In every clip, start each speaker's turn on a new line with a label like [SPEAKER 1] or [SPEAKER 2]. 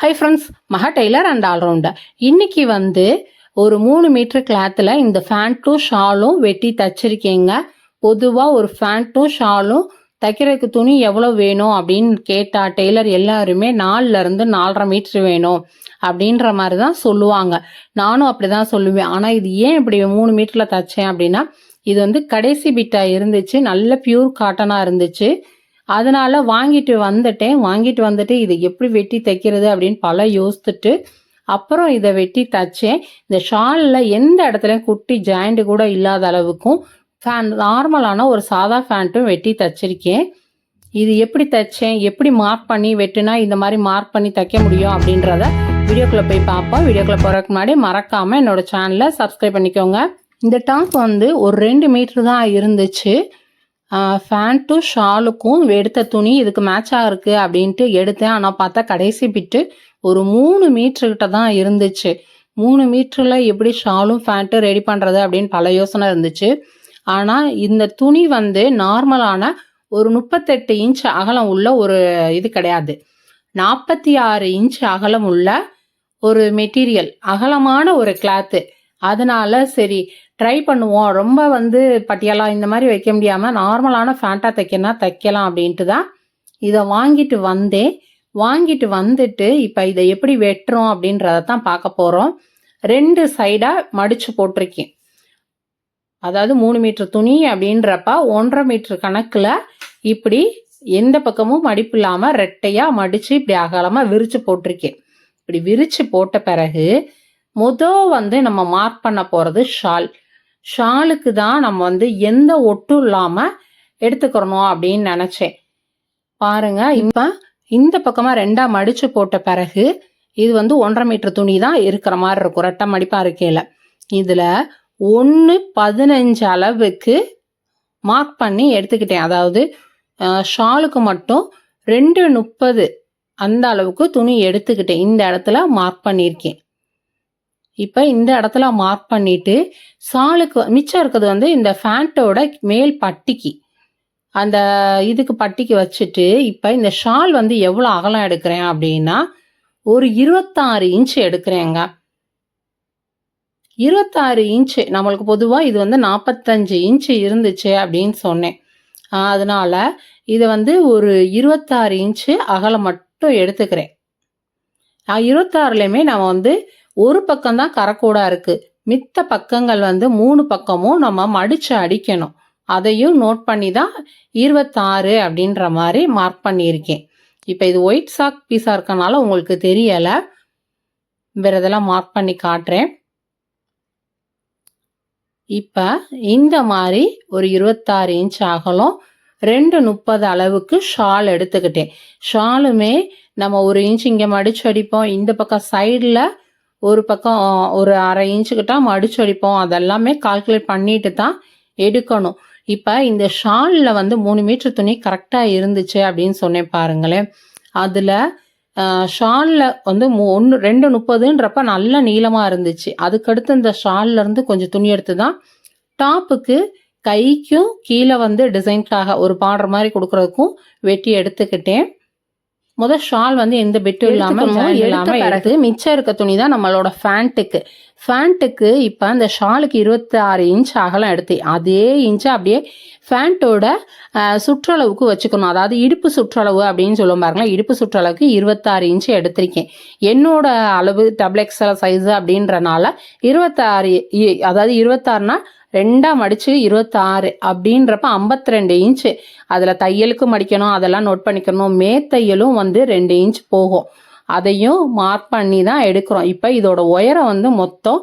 [SPEAKER 1] Hi friends Maha tailor and allrounder இன்னைக்கு வந்து ஒரு மூணு மீட்டர் கிளாத்தில் இந்த ஃபேண்ட்டும் ஷாலும் வெட்டி தச்சிருக்கேங்க. பொதுவாக ஒரு ஃபேண்ட்டும் ஷாலும் தைக்கிறதுக்கு துணி எவ்வளோ வேணும் அப்படின்னு கேட்டால் டெய்லர் எல்லாருமே நாலுலேருந்து நாலரை மீட்ரு வேணும் அப்படின்ற மாதிரி தான் சொல்லுவாங்க. நானும் அப்படி தான் சொல்லுவேன். ஆனால் இது ஏன் இப்படி மூணு மீட்டரில் தைச்சேன் அப்படின்னா இது வந்து கடைசி பிட்டாக இருந்துச்சு. நல்ல பியூர் காட்டனாக இருந்துச்சு. அதனால் வாங்கிட்டு வந்துட்டேன். வாங்கிட்டு வந்துட்டு இதை எப்படி வெட்டி தைக்கிறது அப்படின்னு பல யோசித்துட்டு அப்புறம் இதை வெட்டி தைச்சேன். இந்த ஷாலில் எந்த இடத்துலையும் குட்டி ஜாயிண்ட் கூட இல்லாத அளவுக்கும் ஃபேன் நார்மலான ஒரு சாதா ஃபேண்ட்டும் வெட்டி தைச்சிருக்கேன். இது எப்படி தைச்சேன்? எப்படி மார்க் பண்ணி வெட்டுனா இந்த மாதிரி மார்க் பண்ணி தைக்க முடியும் அப்படின்றத வீடியோக்குள்ளே போய் பார்ப்போம். வீடியோக்குள்ளே போகிறதுக்கு முன்னாடி மறக்காமல் என்னோடய சேனலை சப்ஸ்கிரைப் பண்ணிக்கோங்க. இந்த டாப் வந்து ஒரு ரெண்டு மீட்ரு தான் இருந்துச்சு. ஃபேண்ட்டும் ஷாலுக்கும் எடுத்த துணி இதுக்கு மேட்சாக இருக்குது அப்படின்ட்டு எடுத்தேன். ஆனால் பார்த்தா கடைசி பிட்டு ஒரு மூணு மீட்டர்கிட்ட தான் இருந்துச்சு. மூணு மீட்டரில் எப்படி ஷாலும் ஃபேண்ட்டும் ரெடி பண்ணுறது அப்படின்னு பல யோசனை இருந்துச்சு. ஆனால் இந்த துணி வந்து நார்மலான ஒரு முப்பத்தெட்டு இன்ச் அகலம் உள்ள ஒரு இது கிடையாது. நாற்பத்தி ஆறு இன்ச் அகலம் உள்ள ஒரு மெட்டீரியல் அகலமான ஒரு கிளாத்து அதனால சரி ட்ரை பண்ணுவோம். ரொம்ப வந்து பட்டியாலா இந்த மாதிரி வைக்க முடியாமல் நார்மலான ஃபேண்ட்டாக தைக்கனா தைக்கலாம் அப்படின்ட்டு தான் இதை வாங்கிட்டு வந்தேன். வாங்கிட்டு வந்துட்டு இப்போ இதை எப்படி வெட்டுறோம் அப்படின்றத தான் பார்க்க போகிறோம் ரெண்டு சைடாக மடித்து போட்டிருக்கேன். அதாவது மூணு மீட்டர் துணி அப்படின்றப்ப ஒன்றரை மீட்டர் கணக்கில் இப்படி எந்த பக்கமும் மடிப்பு இல்லாமல் ரெட்டையாக மடித்து இப்படி அகலமாக விரித்து போட்டிருக்கேன். இப்படி விரித்து போட்ட பிறகு முதல் வந்து நம்ம மார்க் பண்ண போகிறது ஷால். ஷாலுக்கு தான் நம்ம வந்து எந்த ஒட்டும் இல்லாமல் எடுத்துக்கிறணும் அப்படின்னு நினச்சேன். பாருங்க இப்போ இந்த பக்கமாக ரெண்டாக மடித்து போட்ட பிறகு இது வந்து ஒன்றரை மீட்டர் துணி தான் இருக்கிற மாதிரி இருக்கும். ரெட்டை மடிப்பாக இருக்கையில். இதில் ஒன்று பதினஞ்சு அளவுக்கு மார்க் பண்ணி எடுத்துக்கிட்டேன். அதாவது ஷாலுக்கு மட்டும் ரெண்டு முப்பது அந்த அளவுக்கு துணி எடுத்துக்கிட்டேன். இந்த இடத்துல மார்க் பண்ணியிருக்கேன். இப்போ இந்த இடத்துல மார்க் பண்ணிட்டு ஷாலுக்கு மிச்சம் இருக்கிறது வந்து இந்த ஃபேண்ட்டோட மேல் பட்டிக்கு. அந்த இதுக்கு பட்டிக்கு வச்சுட்டு இப்போ இந்த ஷால் வந்து எவ்வளோ அகலம் எடுக்கிறேன் அப்படின்னா ஒரு இருபத்தாறு இன்ச் எடுக்கிறேங்க. இருபத்தாறு இன்ச்சு நம்மளுக்கு பொதுவாக இது வந்து நாற்பத்தஞ்சு இன்ச்சு இருந்துச்சு அப்படின்னு சொன்னேன். அதனால் அதனால இதை வந்து ஒரு இருபத்தாறு இன்ச்சு அகலம் மட்டும் எடுத்துக்கிறேன். இருபத்தாறுலையுமே நம்ம வந்து ஒரு பக்கம் தான் கரக்கூடா இருக்கு. மித்த பக்கங்கள் வந்து மூணு பக்கமும் நம்ம மடிச்சு அடிக்கணும். அதையும் நோட் பண்ணி தான் இருபத்தாறு அப்படின்ற மாதிரி மார்க் பண்ணியிருக்கேன். இப்போ இது ஒயிட் சாக் பீஸாக இருக்கனால உங்களுக்கு தெரியலை. வேற இதெல்லாம் மார்க் பண்ணி காட்டுறேன். இப்போ இந்த மாதிரி ஒரு இருபத்தாறு இன்ச் அகலம் ரெண்டு முப்பது அளவுக்கு ஷால் எடுத்துக்கிட்டேன். ஷாலுமே நம்ம ஒரு இன்ச் இங்கே மடிச்சு அடிப்போம். இந்த பக்கம் சைடில் ஒரு பக்கம் ஒரு அரை இன்ச்சுக்கிட்ட மடிச்சு அடிப்போம். அதெல்லாமே கால்குலேட் பண்ணிட்டு தான் எடுக்கணும். இப்போ இந்த ஷாலில் வந்து மூணு மீட்டர் துணி கரெக்டாக இருந்துச்சு அப்படின்னு சொன்னேன் பாருங்களேன். அதில் ஷாலில் வந்து ஒன்று ரெண்டு முப்பதுன்றப்ப நல்ல நீளமாக இருந்துச்சு. அதுக்கடுத்து இந்த ஷால்லேருந்து கொஞ்சம் துணி எடுத்து தான் டாப்புக்கு கைக்கும் கீழே வந்து டிசைன்காக ஒரு பாடுற மாதிரி கொடுக்குறதுக்கும் வெட்டி எடுத்துக்கிட்டேன். முதல் ஷால் வந்து எந்த பெட்டும் இல்லாமல்
[SPEAKER 2] எடுத்த
[SPEAKER 1] இல்லாமல் எடுத்து மிச்சம் இருக்க துணி தான் நம்மளோட ஃபேண்ட்டுக்கு ஃபேண்ட்டுக்கு இப்போ அந்த ஷாலுக்கு இருபத்தி ஆறு இன்ச் அகலம் எடுத்தேன் அதே இன்ச்சை அப்படியே ஃபேண்ட்டோட சுற்றளவுக்கு வச்சுக்கணும். அதாவது இடுப்பு சுற்றளவு அப்படின்னு சொல்லுவோம் பாருங்களேன் இடுப்பு சுற்றளவுக்கு இருபத்தாறு இன்ச்சு எடுத்திருக்கேன். என்னோட அளவு டபுள் எக்ஸ்எல் சைஸ் அப்படின்றனால இருபத்தாறு அதாவது இருபத்தாறுனா ரெண்டாம் மடித்து இருபத்தாறு அப்படின்றப்ப 52 ரெண்டு இன்ச்சு அதில் தையலுக்கு மடிக்கணும் அதெல்லாம் நோட் பண்ணிக்கணும். மேத்தையலும் வந்து ரெண்டு இன்ச் போகும். அதையும் மார்க் பண்ணி தான் எடுக்கிறோம். இப்போ இதோட உயரம் வந்து மொத்தம்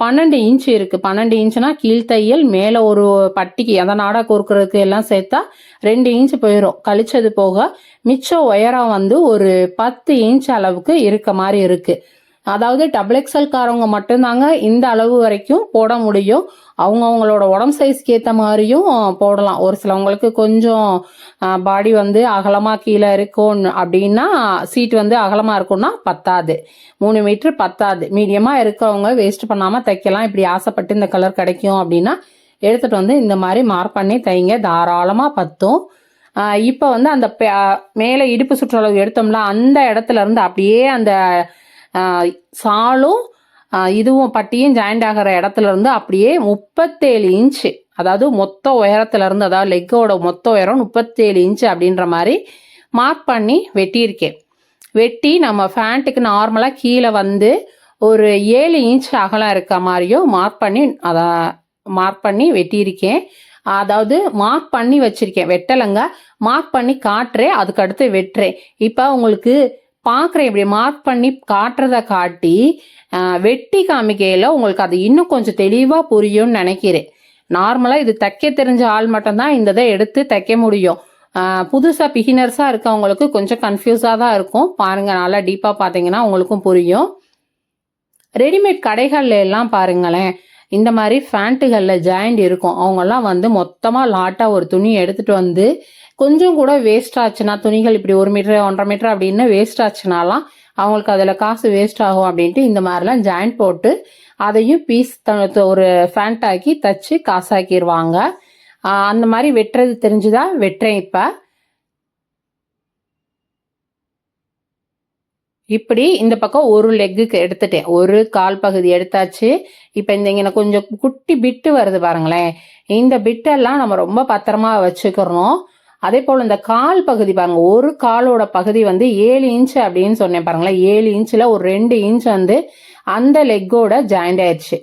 [SPEAKER 1] பன்னெண்டு இன்ச் இருக்குது பன்னெண்டு இன்ச்சுனா கீழ்த்தையல் மேலே ஒரு பட்டிக்கு அந்த நாடா கோர்க்கறதுக்கு எல்லாம் சேர்த்தா ரெண்டு இன்ச் போயிடும் கழிச்சது போக மிச்ச உயரம் வந்து ஒரு பத்து இன்ச் அளவுக்கு இருக்க மாதிரி இருக்குது அதாவது டபுள் எக்ஸல் காரவங்க மட்டும்தாங்க இந்த அளவு வரைக்கும் போட முடியும். அவங்க அவங்களோட உடம்பு சைஸ்க்கு ஏற்ற மாதிரியும் போடலாம். ஒரு சிலவங்களுக்கு கொஞ்சம் பாடி வந்து அகலமாக கீழே இருக்கும் அப்படின்னா சீட் வந்து அகலமாக இருக்கும்னா பத்தாது. மூணு மீட்ரு பத்தாது. மீடியமாக இருக்கவங்க வேஸ்ட் பண்ணாமல் தைக்கலாம். இப்படி ஆசைப்பட்டு இந்த கலர் கிடைக்கும் அப்படின்னா எடுத்துகிட்டு வந்து இந்த மாதிரி மார்க் பண்ணி தைங்க. தாராளமாக பத்தும். இப்போ வந்து அந்த பே- மேலே இடுப்பு சுற்றளவு எடுத்தோம்ல அந்த இடத்துல இருந்து அப்படியே அந்த சாலும் இதுவும் பட்டியும் ஜாயிண்ட் ஆகிற இடத்துல இருந்து அப்படியே முப்பத்தேழு இன்ச்சு அதாவது மொத்த உயரத்துலேருந்து அதாவது லெக்கோட மொத்த உயரம் முப்பத்தேழு இன்ச்சு அப்படின்ற மாதிரி மார்க் பண்ணி வெட்டியிருக்கேன். வெட்டி நம்ம ஃபேண்ட்டுக்கு நார்மலாக கீழே வந்து ஒரு ஏழு இன்ச் அகலம் இருக்க மாதிரியும் மார்க் பண்ணி அதை மார்க் பண்ணி வெட்டியிருக்கேன். அதாவது மார்க் பண்ணி வச்சிருக்கேன். வெட்டலைங்க. மார்க் பண்ணி காட்டுறேன். அதுக்கடுத்து வெட்டுறேன். இப்போ உங்களுக்கு பார்க்குறேன் இப்படி மார்க் பண்ணி காட்டுறதை காட்டி வெட்டி காமிக்கையில் உங்களுக்கு அது இன்னும் கொஞ்சம் தெளிவாக புரியும்னு நினைக்கிறேன். நார்மலாக இது தைக்க தெரிஞ்ச ஆள் மட்டும்தான் இந்த இதை எடுத்து தைக்க முடியும். புதுசாக பிகினர்ஸாக இருக்கவங்களுக்கு கொஞ்சம் கன்ஃபியூஸாக தான் இருக்கும். பாருங்கள் நல்லா டீப்பாக பார்த்தீங்கன்னா உங்களுக்கும் புரியும். ரெடிமேட் கடைகள்ல எல்லாம் பாருங்களேன் இந்த மாதிரி ஃபேண்ட்டுகளில் ஜாயிண்ட் இருக்கும். அவங்கெல்லாம் வந்து மொத்தமாக லாட்டாக ஒரு துணி எடுத்துட்டு வந்து கொஞ்சம் கூட வேஸ்ட் ஆச்சுன்னா துணிகள் இப்படி ஒரு மீட்டர் ஒன்றரை மீட்டர் அப்படின்னு வேஸ்ட் ஆச்சுனாலாம் அவங்களுக்கு அதில் காசு வேஸ்ட் ஆகும் அப்படின்ட்டு இந்த மாதிரிலாம் ஜாயிண்ட் போட்டு அதையும் பீஸ் ஒரு ஃபேண்ட் ஆக்கி தச்சு காசாக்கிடுவாங்க அந்த மாதிரி வெட்டுறது தெரிஞ்சுதான் வெட்டுறேன் இப்போ. இப்படி இந்த பக்கம் ஒரு லெக்குக்கு எடுத்துட்டேன். ஒரு கால் பகுதி எடுத்தாச்சு. இப்போ இந்த இங்கே கொஞ்சம் குட்டி பிட்டு வருது பாருங்களேன். இந்த பிட்டெல்லாம் நம்ம ரொம்ப பத்திரமா வச்சுக்கிறோம் அதே போல் இந்த கால் பகுதி பாருங்க ஒரு காலோட பகுதி வந்து ஏழு இன்ச் அப்படின்னு சொன்னேன் பாருங்களேன். ஏழு இன்ச்சில் ஒரு ரெண்டு இன்ச் வந்து அந்த லெக்கோட ஜாயிண்ட் ஆயிடுச்சு.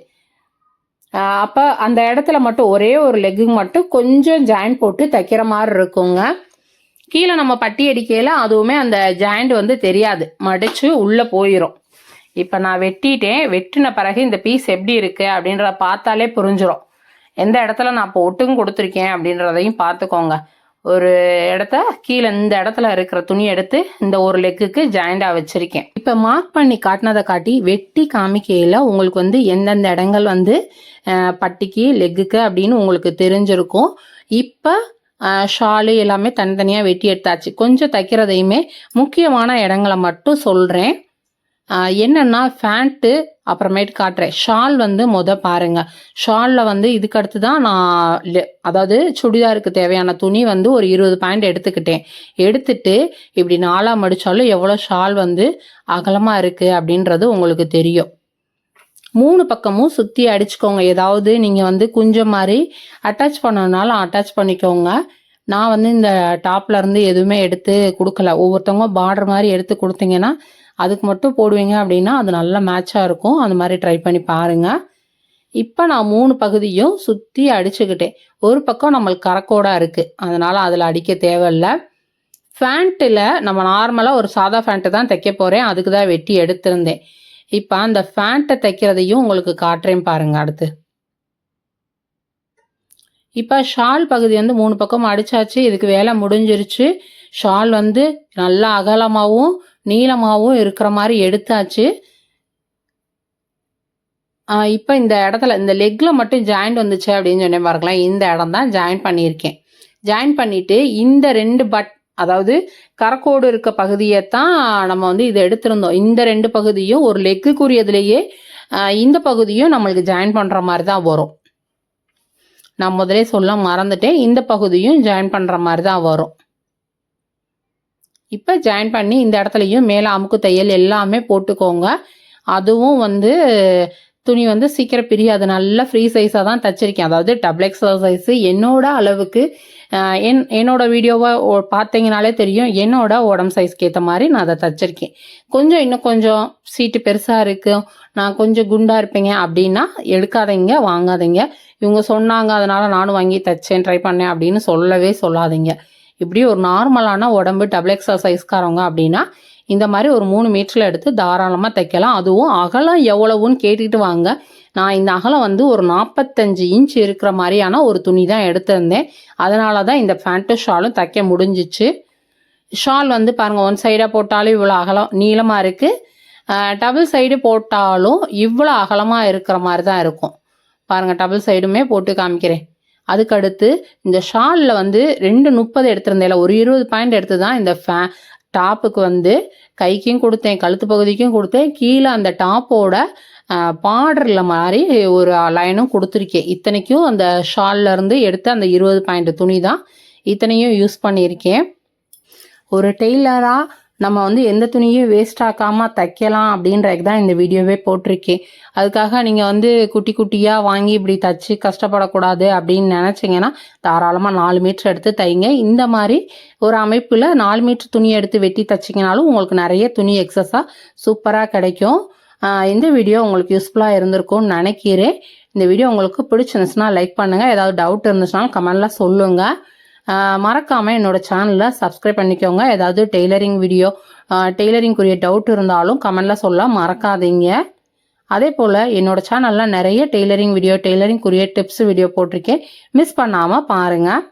[SPEAKER 1] அப்போ அந்த இடத்துல மட்டும் ஒரே ஒரு லெக்குங்க மட்டும் கொஞ்சம் ஜாயிண்ட் போட்டு தைக்கிற மாதிரி இருக்குங்க. கீழே நம்ம பட்டி அடிக்கையில அதுவுமே அந்த ஜாயிண்ட் வந்து தெரியாது. மடிச்சு உள்ளே போயிடும் இப்போ நான் வெட்டிட்டேன். வெட்டின பிறகு இந்த பீஸ் எப்படி இருக்குது அப்படின்றத பார்த்தாலே புரிஞ்சிடும் எந்த இடத்துல நான் இப்போ ஒட்டும் கொடுத்துருக்கேன் அப்படின்றதையும் பார்த்துக்கோங்க. ஒரு இடத்த கீழே இந்த இடத்துல இருக்கிற துணி எடுத்து இந்த ஒரு லெக்குக்கு ஜாயிண்டாக வச்சுருக்கேன். இப்போ மார்க் பண்ணி காட்டினதை காட்டி வெட்டி காமிக்கையில் உங்களுக்கு வந்து எந்தெந்த இடங்கள் வந்து பட்டிக்கு லெக்குக்கு அப்படின்னு உங்களுக்கு தெரிஞ்சிருக்கும். இப்போ ஷாலு எல்லாமே தனித்தனியாக வெட்டி எடுத்தாச்சு. கொஞ்சம் தைக்கிறதையுமே முக்கியமான இடங்களை மட்டும் சொல்கிறேன் என்னன்னா ஃபேண்ட்டு அப்புறமேட்டு காட்டுறேன். ஷால் வந்து முத பாருங்க. ஷாலில் வந்து இதுக்கு அடுத்து தான் நான் அதாவது சுடிதாருக்கு தேவையான துணி வந்து ஒரு இருபது பாயிண்ட் எடுத்துக்கிட்டேன். எடுத்துட்டு இப்படி நாலாக மடித்தாலும் எவ்வளோ ஷால் வந்து அகலமாக இருக்குது அப்படின்றது உங்களுக்கு தெரியும். மூணு பக்கமும் சுற்றி அடிச்சுக்கோங்க. ஏதாவது நீங்கள் வந்து குஞ்சம் மாதிரி அட்டாச் பண்ணனாலும் அட்டாச் பண்ணிக்கோங்க. நான் வந்து இந்த டாப்ல இருந்து எதுவுமே எடுத்து கொடுக்கல. ஒவ்வொருத்தவங்க பார்டர் மாதிரி எடுத்து கொடுத்தீங்கன்னா அதுக்கு மட்டும் போடுவீங்க அப்படின்னா அது நல்ல மேட்சாக இருக்கும். அந்த மாதிரி ட்ரை பண்ணி பாருங்க. இப்போ நான் மூணு பகுதியும் சுற்றி அடிச்சுக்கிட்டேன். ஒரு பக்கம் நம்மளுக்கு கரக்கோடாக இருக்குது அதனால் அதில் அடிக்க தேவையில்ல. ஃபேண்ட்டில் நம்ம நார்மலாக ஒரு சாதா ஃபேண்ட்டு தான் தைக்க போகிறேன் அதுக்கு தான் வெட்டி எடுத்திருந்தேன். இப்போ அந்த ஃபேண்ட்டை தைக்கிறதையும் உங்களுக்கு காட்டுறேன் பாருங்கள் அடுத்து. இப்போ ஷால் பகுதி வந்து மூணு பக்கம் அடிச்சாச்சு இதுக்கு வேலை முடிஞ்சிருச்சு. ஷால் வந்து நல்லா அகலமாகவும் நீளமாகவும் இருக்கிற மாதிரி எடுத்தாச்சு. இப்போ இந்த இடத்துல இந்த லெக்கில் மட்டும் ஜாயிண்ட் வந்துச்சு அப்படின்னு சொன்னேன் பாருங்களேன். இந்த இடம் தான் ஜாயின் பண்ணியிருக்கேன். ஜாயின் பண்ணிவிட்டு இந்த ரெண்டு பட் அதாவது கரக்கோடு இருக்க பகுதியை தான் நம்ம வந்து இதை எடுத்திருந்தோம். இந்த ரெண்டு பகுதியும் ஒரு லெக்குக்குரியதுலேயே இந்த பகுதியும் நம்மளுக்கு ஜாயின் பண்ணுற மாதிரி தான் வரும். நான் முதலே சொல்ல மறந்துட்டேன். இந்த பகுதியும் ஜாயின் பண்ணுற மாதிரி தான் வரும். இப்போ ஜாயின் பண்ணி இந்த இடத்துலையும் மேலே அமுக்கு தையல் எல்லாமே போட்டுக்கோங்க. அதுவும் வந்து துணி வந்து சீக்கிரம் பிரியாது. நல்ல ஃப்ரீ சைஸாக தான் தச்சிருக்கேன். அதாவது டபுள் எக்ஸல் சைஸு என்னோட அளவுக்கு என் என்னோட வீடியோவை ஓ- பார்த்தீங்கனாலே தெரியும். என்னோட உடம்பு சைஸ்க்கு ஏற்ற மாதிரி நான் அதை தச்சிருக்கேன். கொஞ்சம் இன்னும் கொஞ்சம் சீட்டு பெருசாக இருக்கும் நான் கொஞ்சம் குண்டாக இருப்பேங்க. அப்படின்னா எடுக்காதீங்க வாங்காதீங்க. இவங்க சொன்னாங்க அதனால் நானும் வாங்கி தைச்சேன் ட்ரை பண்ணேன் அப்படின்னு சொல்லவே சொல்லாதீங்க. இப்படி ஒரு நார்மலான உடம்பு டபுள் எக்ஸல் சைஸ்காரவங்க அப்படின்னா இந்த மாதிரி ஒரு மூணு மீட்டரில் எடுத்து தாராளமாக தைக்கலாம். அதுவும் அகலம் எவ்வளவுன்னு கேட்டுக்கிட்டு வாங்க. நான் இந்த அகலம் வந்து ஒரு நாற்பத்தஞ்சு இன்ச் இருக்கிற மாதிரியான ஒரு துணி தான் எடுத்திருந்தேன். அதனால தான் இந்த பேண்ட்டு ஷாலும் தைக்க முடிஞ்சிச்சு. ஷால் வந்து பாருங்கள் ஒன் சைடாக போட்டாலும் இவ்வளோ அகலம் நீளமாக இருக்குது டபுள் சைடு போட்டாலும் இவ்வளோ அகலமாக இருக்கிற மாதிரி தான் இருக்கும். பாருங்கள் டபுள் சைடுமே போட்டு காமிக்கிறேன். அதுக்கடுத்து இந்த ஷாலில் வந்து ரெண்டு முப்பது எடுத்திருந்தேன் ஒரு இருபது பாயிண்ட் எடுத்து தான் இந்த ஃபே டாப்புக்கு வந்து கைக்கும் கொடுத்தேன் கழுத்து பகுதிக்கும் கொடுத்தேன். கீழே அந்த டாப்போட பார்டரில் மாதிரி ஒரு லைனும் கொடுத்துருக்கேன். இத்தனைக்கும் அந்த ஷால்ல இருந்து எடுத்த அந்த இருபது பாயிண்ட் துணி தான் இத்தனையும் யூஸ் பண்ணியிருக்கேன். ஒரு டெய்லராக நம்ம வந்து எந்த துணியும் வேஸ்ட் ஆக்காமல் தைக்கலாம் அப்படின்றதுக்கு தான் இந்த வீடியோவே போட்டிருக்கேன். அதுக்காக நீங்கள் வந்து குட்டி குட்டியாக வாங்கி இப்படி தச்சு கஷ்டப்படக்கூடாது அப்படின்னு நினச்சிங்கன்னா தாராளமாக நாலு மீட்ரு எடுத்து தைங்க. இந்த மாதிரி ஒரு அமைப்பில் நாலு மீட்ரு துணி எடுத்து வெட்டி தைச்சிங்கனாலும் உங்களுக்கு நிறைய துணி எக்ஸஸாக சூப்பராக கிடைக்கும். இந்த வீடியோ உங்களுக்கு யூஸ்ஃபுல்லாக இருந்திருக்கும்னு நினைக்கிறேன். இந்த வீடியோ உங்களுக்கு பிடிச்சிருந்துச்சுன்னா லைக் பண்ணுங்கள் ஏதாவது டவுட் இருந்துச்சுனாலும் கமெண்டில் சொல்லுங்கள் மறக்காமல் என்னோட சேனலை சப்ஸ்கிரைப் பண்ணிக்கோங்க. ஏதாவது டெய்லரிங் வீடியோ டெய்லரிங்குரிய டவுட் இருந்தாலும் கமெண்டில் சொல்ல மறக்காதீங்க. அதே போல் என்னோடய சேனலில் நிறைய டெய்லரிங் வீடியோ டெய்லரிங்குரிய டிப்ஸ் வீடியோ போட்டிருக்கேன். மிஸ் பண்ணாமல் பாருங்கள்